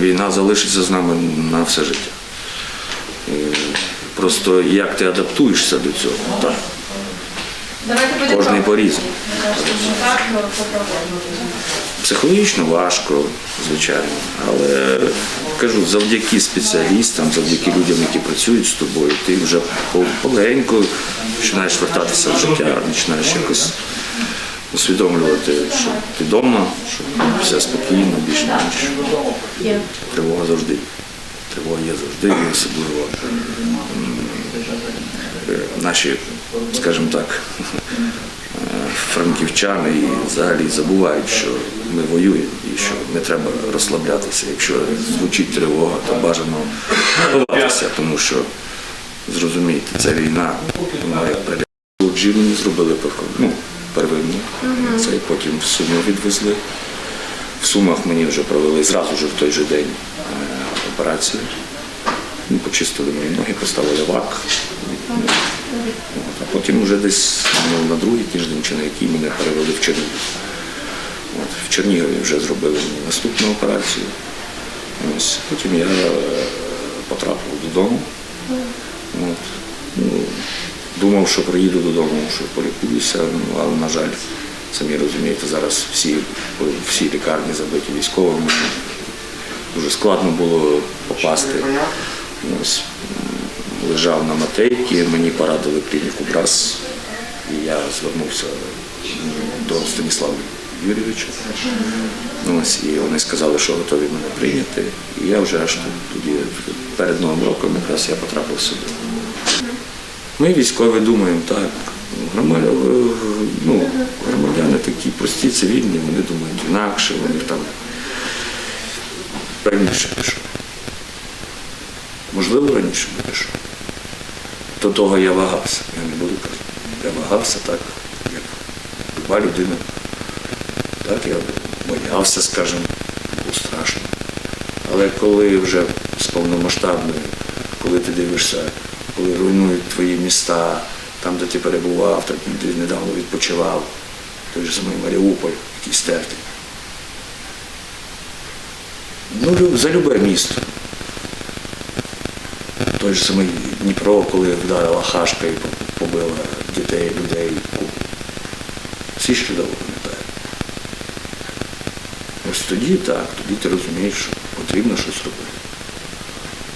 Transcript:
війна залишиться з нами на все життя. Просто як ти адаптуєшся до цього, так. Кожний по-різному. Психологічно важко, звичайно, але кажу, завдяки спеціалістам, завдяки людям, які працюють з тобою, ти вже по- полегенько починаєш вертатися в життя, починаєш якось усвідомлювати, що ти вдома, що все спокійно, більш-менш. Є. Тривога завжди. Тривога є завжди, і особливо наші, скажімо так, франківчани і взагалі забувають, що ми воюємо і що не треба розслаблятися. Якщо звучить тривога, то бажано ховатися, тому що зрозумійте, це війна, вона як прийде. Джину не зробили певно, ну, первинну, це і потім в Суму відвезли. В Сумах мені вже провели зразу ж в той же день е, операцію. Почистили мої ноги, поставили вак. А потім вже десь ну, на другий тиждень чи на який мене перевели в Чернігів. От, в Чернігові вже зробили мені наступну операцію. Ось, потім я е, потрапив додому. От, ну, думав, що приїду додому, що полікуюся, ну, але, на жаль, самі розумієте, зараз всі, всі лікарні забиті військовими. Дуже складно було попасти. Ось, лежав на матейці, мені порадили клініку БРАС, і я звернувся до Станіслава Юрійовича. Ось, і вони сказали, що готові мене прийняти. І я вже аж тоді перед Новим роком якраз я потрапив сюди. Ми військові думаємо так. Громадяни, ну, громадяни такі прості, цивільні, вони думають інакше, вони там раніше пішов. Можливо, раніше пішов. До того я вагався, я не буду казати. Я вагався так, як люба людина. Так, я боявся, скажімо, було страшно. Але коли вже з повномасштабною, коли ти дивишся, коли руйнують твої міста, там, де ти перебував, там, де ти недавно відпочивав, той же самий Маріуполь, який стертий. Ну, за любе місто. Той же самий Дніпро, коли вдарила хашка і побила дітей, людей. Всі ж чудово пам'ятають. Ось тоді так, тоді ти розумієш, що потрібно щось робити.